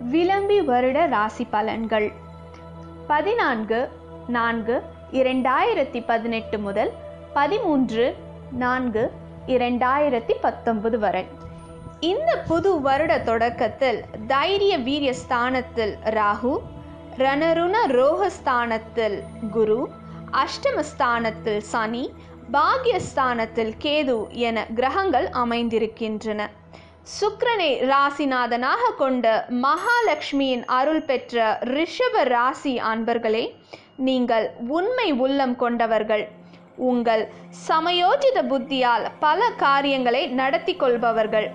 விளம்பி வருட ராசி பலன்கள். பதினான்கு நான்கு இரண்டாயிரத்தி பதினெட்டு முதல் பதிமூன்று நான்கு இரண்டாயிரத்தி பத்தொன்பது வரை. இந்த புது வருட தொடக்கத்தில் தைரிய வீரிய ஸ்தானத்தில் ராகு ரணருண ரோகஸ்தானத்தில் குரு அஷ்டமஸ்தானத்தில் சனி பாக்யஸ்தானத்தில் கேது என கிரகங்கள் அமைந்திருக்கின்றன. சுக்கரனை ராசிநாதனாக கொண்ட மகாலட்சுமியின் அருள் பெற்ற ரிஷப ராசி அன்பர்களே நீங்கள் உண்மை உள்ளம் கொண்டவர்கள். உங்கள் சமயோஜித புத்தியால் பல காரியங்களை நடத்தி கொள்பவர்கள்.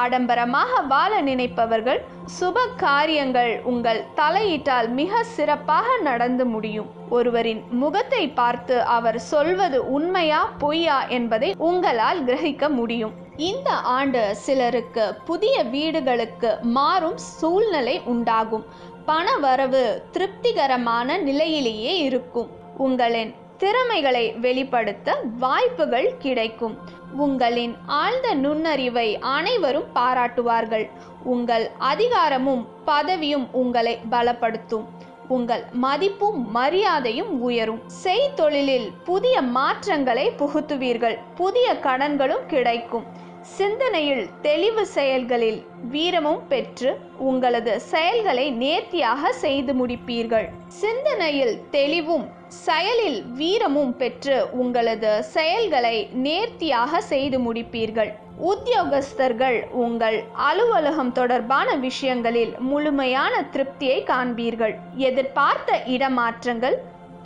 ஆடம்பரமாக வாழ நினைப்பவர்கள். சுப காரியங்கள் உங்கள் தலையீட்டால் மிக சிறப்பாக நடந்து முடியும். ஒருவரின் முகத்தை பார்த்து அவர் சொல்வது உண்மையா பொய்யா என்பதை உங்களால் கிரகிக்க முடியும். இந்த ஆண்டு சிலருக்கு புதிய வீடுகளுக்கு மாறும் சூழ்நிலை உண்டாகும். பண வரவு திருப்திகரமான நிலையிலேயே இருக்கும். உங்களின் திறமைகளை வெளிப்படுத்த வாய்ப்புகள் கிடைக்கும். உங்களின் ஆழ்ந்த நுண்ணறிவை அனைவரும் பாராட்டுவார்கள். உங்கள் அதிகாரமும் பதவியும் உங்களை பலப்படுத்தும். உங்கள் மதிப்பும் மரியாதையும் உயரும். செய்தொழிலில் புதிய மாற்றங்களை புகுத்துவீர்கள். புதிய கடன்களும் கிடைக்கும். சிந்தனையில் தெளிவு செயல்களில் வீரமும் பெற்று உங்களது செயல்களை நேர்த்தியாக செய்து முடிப்பீர்கள். சிந்தனையில் தெளிவும் செயலில் வீரமும் பெற்று உங்களது செயல்களை நேர்த்தியாக செய்து முடிப்பீர்கள். உத்தியோகஸ்தர்கள் உங்கள் அலுவலகம் தொடர்பான விஷயங்களில் முழுமையான திருப்தியை காண்பீர்கள். எதிர்பார்த்த இடமாற்றங்கள்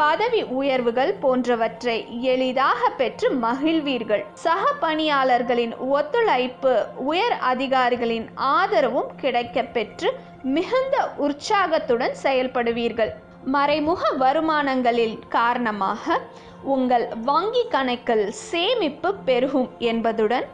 பதவி உயர்வுகள் போன்றவற்றை எளிதாக பெற்று மகிழ்வீர்கள். சக பணியாளர்களின் ஒத்துழைப்பு உயர் அதிகாரிகளின் ஆதரவும் கிடைக்க பெற்று மிகுந்த உற்சாகத்துடன் செயல்படுவீர்கள். மறைமுக வருமானங்களில் காரணமாக உங்கள் வங்கி கணக்கில் சேமிப்பு பெருகும் என்பதுடன்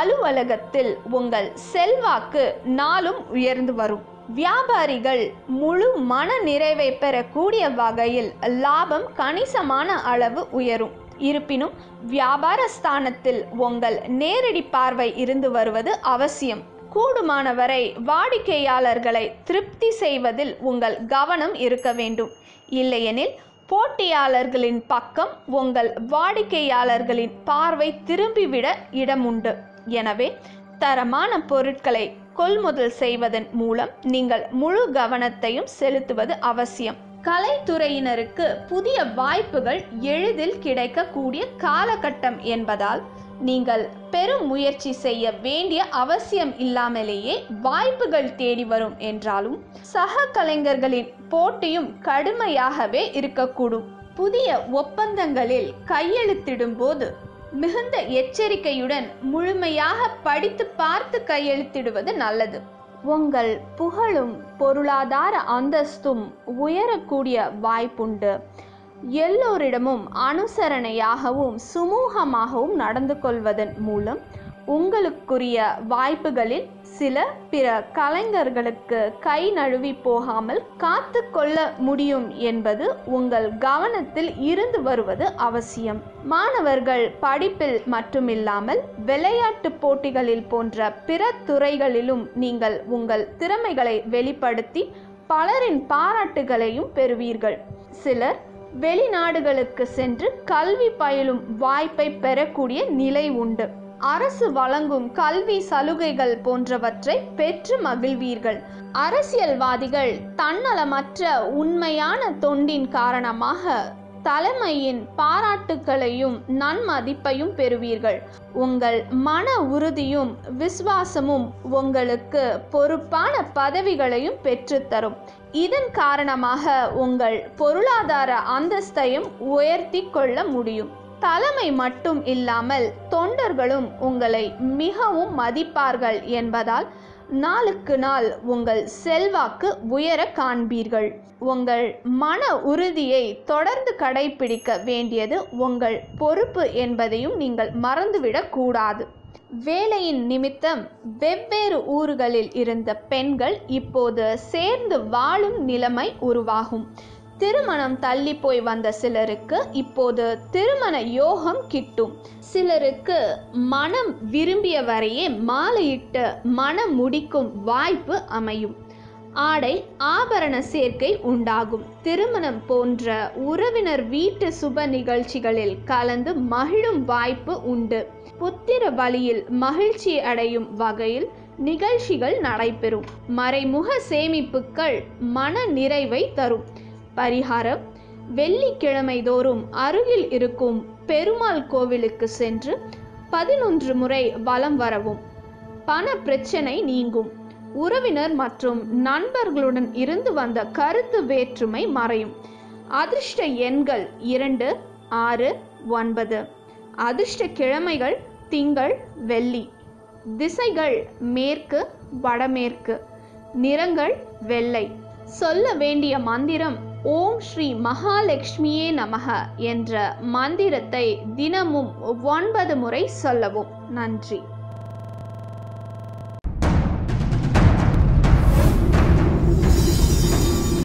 அலுவலகத்தில் உங்கள் செல்வாக்கு நாளும் உயர்ந்து வரும். வியாபாரிகள் முழு மன நிறைவை பெறக்கூடிய வகையில் லாபம் கணிசமான அளவு உயரும். இருப்பினும் வியாபார ஸ்தானத்தில் உங்கள் நேரடி பார்வை இருந்து வருவது அவசியம். கூடுமானவரை வாடிக்கையாளர்களை திருப்தி செய்வதில் உங்கள் கவனம் இருக்க வேண்டும். இல்லையெனில் போட்டியாளர்களின் பக்கம் உங்கள் வாடிக்கையாளர்களின் பார்வை திரும்பிவிட இடமுண்டு. எனவே தரமான பொருட்களை கொள்முதல் செய்வதன் மூலம் நீங்கள் முழு கவனத்தையும் செலுத்துவது அவசியம். கலைத்துறையினருக்கு புதிய வாய்ப்புகள் எளிதில் கிடைக்கக்கூடிய காலகட்டம் என்பதால் நீங்கள் பெரும் முயற்சி செய்ய வேண்டிய அவசியம் இல்லாமலேயே வாய்ப்புகள் தேடி வரும் என்றாலும் சக கலைஞர்களின் போட்டியும் கடுமையாகவே இருக்கக்கூடும். புதிய ஒப்பந்தங்களில் கையெழுத்திடும் போது மிகுந்த எச்சரிக்கையுடன் முழுமையாக படித்து பார்த்து கையெழுத்திடுவது நல்லது. உங்கள் புகழும் பொருளாதார அந்தஸ்தும் உயரக்கூடிய வாய்ப்புண்டு. எல்லோரிடமும் அனுசரணையாகவும் சுமூகமாகவும் நடந்து கொள்வதன் மூலம் உங்களுக்குரிய வாய்ப்புகளில் சில பிற கலைஞர்களுக்கு கை நழுவி போகாமல் காத்து கொள்ள முடியும் என்பது உங்கள் கவனத்தில் இருந்து வருவது அவசியம். மாணவர்கள் படிப்பில் மட்டுமில்லாமல் விளையாட்டு போட்டிகளில் போன்ற பிற துறைகளிலும் நீங்கள் உங்கள் திறமைகளை வெளிப்படுத்தி பலரின் பாராட்டுகளையும் பெறுவீர்கள். சிலர் வெளிநாடுகளுக்கு சென்று கல்வி பயிலும் வாய்ப்பை பெறக்கூடிய நிலை உண்டு. அரசு வழங்கும் கல்வி சலுகைகள் போன்றவற்றை பெற்று மகிழ்வீர்கள். அரசியல்வாதிகள் தன்னலமற்ற உண்மையான தொண்டின் காரணமாக தலைமையின் பாராட்டுக்களையும் நன்மதிப்பையும் பெறுவீர்கள். உங்கள் மன உறுதியும் விசுவாசமும் உங்களுக்கு பொறுப்பான பதவிகளையும் பெற்றுத்தரும் இதன் காரணமாக உங்கள் பொருளாதார அந்தஸ்தையும் உயர்த்தி கொள்ள முடியும். தலைமை மட்டும் இல்லாமல் தொண்டர்களும் உங்களை மிகவும் மதிப்பார்கள் என்பதால் நாளுக்கு நாள் உங்கள் செல்வாக்கு உயர காண்பீர்கள். உங்கள் மன உறுதியை தொடர்ந்து கடைபிடிக்க வேண்டியது உங்கள் பொறுப்பு என்பதையும் நீங்கள் மறந்துவிடக் கூடாது. வேலையின் நிமித்தம் வெவ்வேறு ஊர்களில் இருந்த பெண்கள் இப்போது சேர்ந்து வாழும் நிலைமை உருவாகும். திருமணம் தள்ளி போய் வந்த சிலருக்கு இப்போது திருமண யோகம் கிட்டும். சிலருக்கு மனம் விரும்பிய வரையே மாலையிட்டு மனம் முடிக்கும் வாய்ப்பு அமையும். ஆடை ஆபரண சேர்க்கை உண்டாகும். திருமணம் போன்ற உறவினர் வீட்டு சுப நிகழ்ச்சிகளில் கலந்து மகிழும் வாய்ப்பு உண்டு. புத்திர வழியில் மகிழ்ச்சி அடையும் வகையில் நிகழ்ச்சிகள் நடைபெறும். மறைமுக சேமிப்புகள் மன நிறைவை தரும். பரிகாரம். வெள்ளிக்கிழமை தோறும் அருகில் இருக்கும் பெருமாள் கோவிலுக்கு சென்று பதினொன்று முறை வலம் வரவும். பண பிரச்சனை நீங்கும். உறவினர் மற்றும் நண்பர்களுடன் இருந்து வந்த கருத்து வேற்றுமை மறையும். அதிர்ஷ்ட எண்கள் இரண்டு ஆறு ஒன்பது. அதிர்ஷ்ட கிழமைகள் திங்கள் வெள்ளி. திசைகள் மேற்கு வடமேற்கு. நிறங்கள் வெள்ளை. சொல்ல வேண்டிய மந்திரம் ஓம் ஸ்ரீ மகாலட்சுமியே நமக என்ற மந்திரத்தை தினமும் ஒன்பது முறை சொல்லவும். நன்றி.